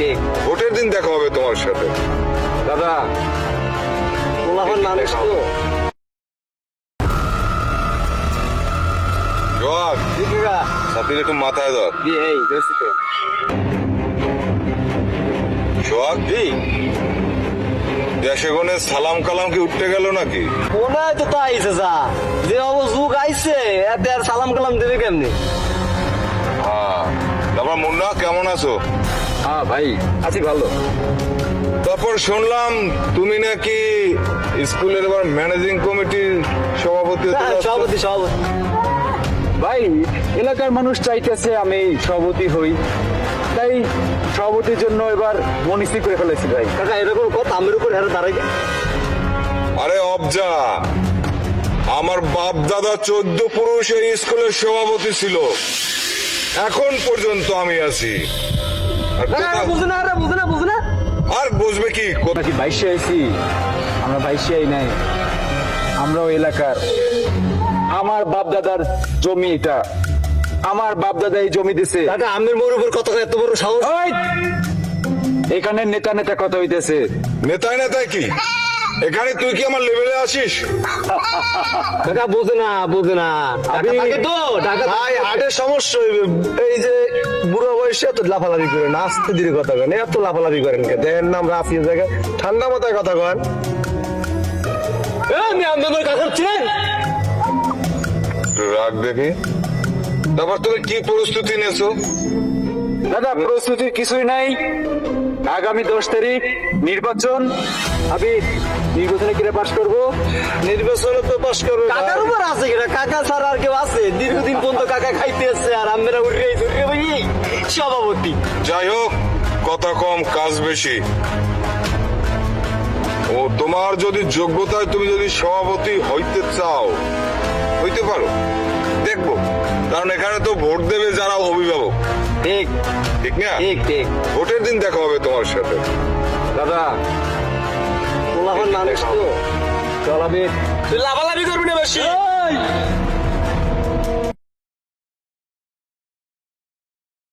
ঠিক ভোটের দিন দেখা হবে তোমার সাথে। দাদা মানুষ তো জোয়াক সাথে একটু মাথায় ধর। এই দোস্ত তো। সোহাগ দেশে গনে সালাম কালাম কি উঠতে গেল নাকি? মনে হয় তো তাই যা। যে অব যুগ আইছে এতে আর সালাম কালাম দেবে কেমনি? হ্যাঁ। তারপর মুন্না কেমন আছো? হ্যাঁ ভাই আছি ভালো। তারপর শুনলাম তুমি নাকি স্কুলের এবার ম্যানেজিং কমিটির সভাপতি হ্যাঁ। সভাপতি সভাপতি। ভাই এলাকার মানুষ চাইতেছে আমি সভাপতি হই। তাই সভাপতির জন্য এবার মনিসি করে ফেলেছি ভাই। কাকা এরকম কথা আমের উপর হেরে দাঁড়াই আরে অবজা আমার বাপ দাদা চোদ্দ পুরুষ এই স্কুলের সভাপতি ছিল। এখন পর্যন্ত আমি আছি। আর বুঝবে কি? বাইশে আইছি? আমরা বাইশে আই নাই। আমরাও এলাকার। আমার বাপ দাদার জমি এটা। আমার বাপ দাদা এই জমি দিছে। কাকা আমের মোর উপর কত এত বড় সাহস? এখানে নেতা নেতা কথা হইতেছে। নেতায় নেতায় কি? এখানে তুই কি আমার লেভেলে আসিস কাকা বুঝে না বুঝে না। তো ঢাকা হার্টের সমস্যা এই যে বুড়ো বয়সে এত লাফালাফি করেন আস্তে ধীরে কথা কন। এত লাফালাফি করেন কে? দেখেন না আমরা আছি জায়গায়। ঠান্ডা মাথায় কথা কন। আমি ছিলেন রাগ দেখি? তারপর তুমি কি প্রস্তুতি নিয়েছো? দাদা প্রস্তুতি কিছুই নাই। আগামী দশ তারিখ নির্বাচন। আমি নির্বাচনে কিরে পাশ করব? নির্বাচনে তো পাশ করবে। কাকার উপর আছে কিনা? কাকা ছাড়া আর কেউ আছে? দীর্ঘদিন পর্যন্ত কাকা খাইতে আসছে আর আমরা উঠে সভাপতি যাই হোক কথা কম কাজ বেশি। ও তোমার যদি যোগ্যতায় তুমি যদি সভাপতি হইতে চাও হইতে পারো। দেখব। কারণ এখানে তো ভোট দেবে যারা অভিভাবক। ঠিক। ঠিক না? ঠিক ঠিক। ভোটের দিন দেখা হবে তোমার সাথে। দাদা পোলাপান মানুষ তো। চলাবে তুই লাভালাভি করবি না বেশি?